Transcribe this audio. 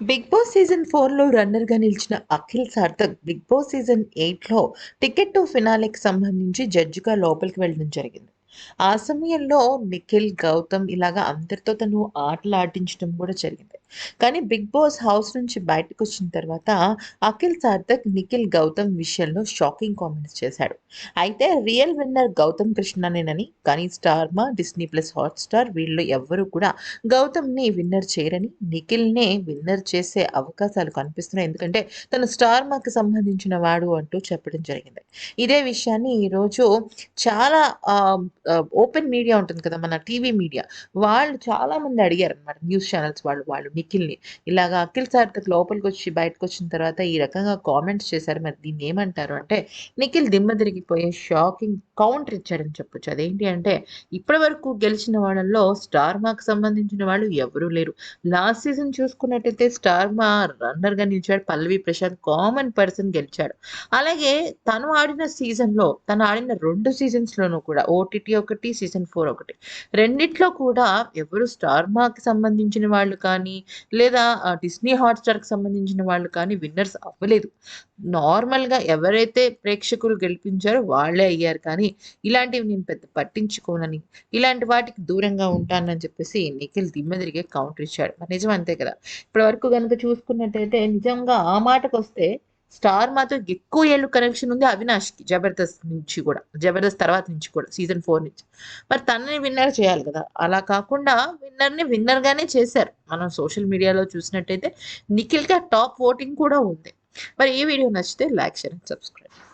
Big Boss season ఫోర్లో రన్నర్గా నిలిచిన Akhil Sarthak Bigg Boss season ఎయిట్లో టికెట్ టు ఫినాలేకి సంబంధించి జడ్జిగా లోపలికి వెళ్ళడం జరిగింది. ఆ సమయంలో నిఖిల్ గౌతమ్ ఇలాగా అందరితో తను ఆటలు ఆడించడం కూడా జరిగింది. కానీ బిగ్ బాస్ హౌస్ నుంచి బయటకు వచ్చిన తర్వాత అఖిల్ సార్థక్ నిఖిల్ గౌతమ్ విషయంలో షాకింగ్ కామెంట్స్ చేశాడు. అయితే రియల్ విన్నర్ గౌతమ్ కృష్ణనేనని కానీ స్టార్ మా డిస్నీ ప్లస్ హాట్స్టార్ వీళ్ళు ఎవ్వరూ కూడా గౌతమ్ని విన్నర్ చేయరని నిఖిల్నే విన్నర్ చేసే అవకాశాలు కనిపిస్తున్నాయి. ఎందుకంటే తను స్టార్ మాకి సంబంధించిన వాడు అంటూ చెప్పడం జరిగింది. ఇదే విషయాన్ని ఈరోజు చాలా ఓపెన్ మీడియా ఉంటుంది కదా మన టీవీ మీడియా. వాళ్ళు చాలా మంది అడిగారు అనమాట న్యూస్ ఛానల్స్ వాళ్ళు వాళ్ళు నిఖిల్ని. ఇలాగా అఖిల్ సార్థక్ లోపలికి వచ్చి బయటకు వచ్చిన తర్వాత ఈ రకంగా కామెంట్స్ చేశారు. మరి దీన్ని ఏమంటారు అంటే నిఖిల్ దిమ్మ తిరిగిపోయే షాకింగ్ కౌంటర్ ఇచ్చాడని చెప్పొచ్చు. అదేంటి అంటే ఇప్పటి వరకు గెలిచిన వాళ్ళల్లో స్టార్ మాకు సంబంధించిన వాళ్ళు ఎవరూ లేరు. లాస్ట్ సీజన్ చూసుకున్నట్టయితే స్టార్ మా రన్నర్గా నిలిచాడు. పల్లవి ప్రశాంత్ కామన్ పర్సన్ గెలిచాడు. అలాగే తను ఆడిన సీజన్లో తను ఆడిన రెండు సీజన్స్లోనూ కూడా ఓటీటీ ఒకటి సీజన్ ఫోర్ ఒకటి రెండిట్లో కూడా ఎవరు స్టార్ మాకి సంబంధించిన వాళ్ళు కానీ లేదా ఆ, డిస్నీ హాట్స్టార్కి సంబంధించిన వాళ్ళు కానీ విన్నర్స్ అవ్వలేదు. నార్మల్గా ఎవరైతే ప్రేక్షకులు గెలిపించారో వాళ్ళే అయ్యారు. కానీ ఇలాంటివి నేను పెద్ద పట్టించుకోనని ఇలాంటి వాటికి దూరంగా ఉంటానని చెప్పేసి నిఖిల్ దిమ్మ తిరిగే కౌంటర్ ఇచ్చాడు. మరి నిజం అంతే కదా? ఇప్పటి వరకు కనుక చూసుకున్నట్టయితే నిజంగా ఆ మాటకు వస్తే స్టార్ మాతో ఎక్కువ ఏళ్ళు కనెక్షన్ ఉంది అవినాష్కి జబర్దస్త్ నుంచి కూడా జబర్దస్త్ తర్వాత నుంచి కూడా సీజన్ ఫోర్ నుంచి. మరి తనని విన్నర్ చేయాలి కదా? అలా కాకుండా విన్నర్ని విన్నర్గానే చేశారు. మనం సోషల్ మీడియాలో చూసినట్టయితే నిఖిల్కి టాప్ ఓటింగ్ కూడా ఉంది. మరి ఈ వీడియో నచ్చితే లైక్ షేర్ అండ్ సబ్స్క్రైబ్